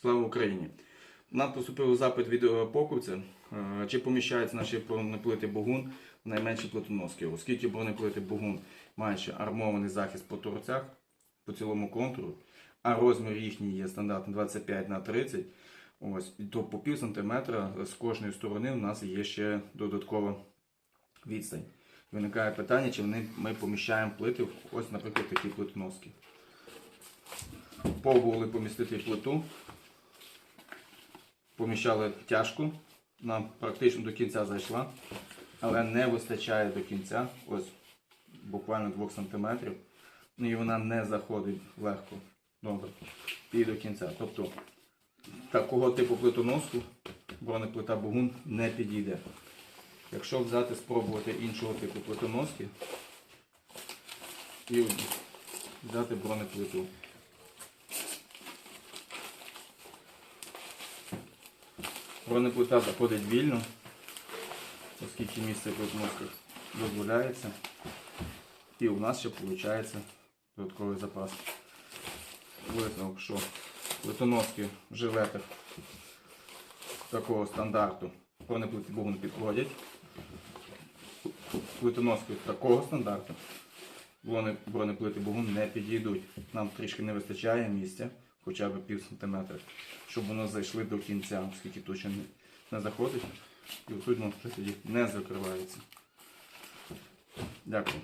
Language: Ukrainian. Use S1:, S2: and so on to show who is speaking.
S1: Слава Україні! Нам поступив запит від е, покупця, е, чи поміщаються наші бронеплити Богун в найменші плитоноски. Оскільки бронеплити Богун мають армований захист по торцях, по цілому контуру, а розмір їхній є стандартний 25 на 30, ось, то по пів сантиметра з кожної сторони у нас є ще додаткова відстань. Виникає питання, чи ми поміщаємо плити ось, наприклад, такі плитоноски. Пробували помістити плиту, поміщали тяжко, нам практично до кінця зайшла, але не вистачає до кінця, ось буквально 2 см. Ну і вона не заходить легко, добре, і до кінця. Тобто такого типу плитоноску бронеплита Богун не підійде. Якщо взяти спробувати іншого типу плитоноски і взяти бронеплиту. Бронеплита заходить вільно, оскільки місце в плитоносках дозволяється. І у нас ще виходить додатковий запас. Висновок, що плитоноски в жилетах такого стандарту бронеплити Богун підходять. Плитоноски такого стандарту бронеплити Богун не підійдуть. Нам трішки не вистачає місця, хоча б пів сантиметра, щоб воно зайшли до кінця, оскільки ще не, не заходить. І тут воно тоді не закривається. Дякую.